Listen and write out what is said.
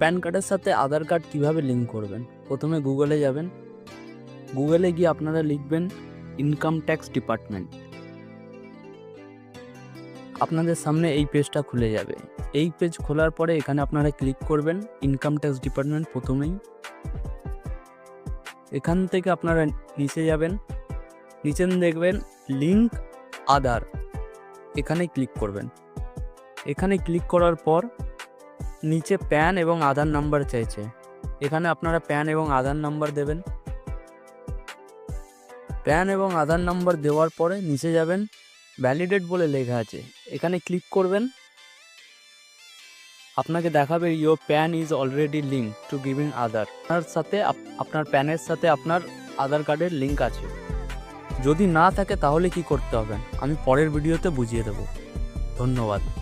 Pan কার্ডের সাথে আধার card কীভাবে লিঙ্ক করবেন? প্রথমে গুগলে যাবেন। গুগলে গিয়ে আপনারা লিখবেন ইনকাম ট্যাক্স ডিপার্টমেন্ট আপনাদের সামনে এই পেজটা খুলে যাবে। এই পেজ খোলার পরে এখানে আপনারা ক্লিক করবেন ইনকাম ট্যাক্স ডিপার্টমেন্ট প্রথমেই। এখান থেকে আপনারা নিচে যাবেন। নিচে দেখবেন লিঙ্ক আধার এখানে ক্লিক করবেন। এখানে ক্লিক করার পর নিচে প্যান এবং আধার নাম্বার চাইছে। এখানে আপনারা প্যান এবং আধার নাম্বার দেবেন। প্যান এবং আধার নাম্বার দেওয়ার পরে নিচে যাবেন ভ্যালিডেট বলে লেখা আছে। এখানে ক্লিক করবেন। আপনাকে দেখাবে your PAN is already link to giving Aadhaar. আপনার সাথে আপ- আপনার প্যানের সাথে আপনার আধার কার্ডের লিঙ্ক আছে। যদি না থাকে তাহলে কি করতে হবে? আমি পরের ভিডিওতে বুঝিয়ে দেবো। ধন্যবাদ।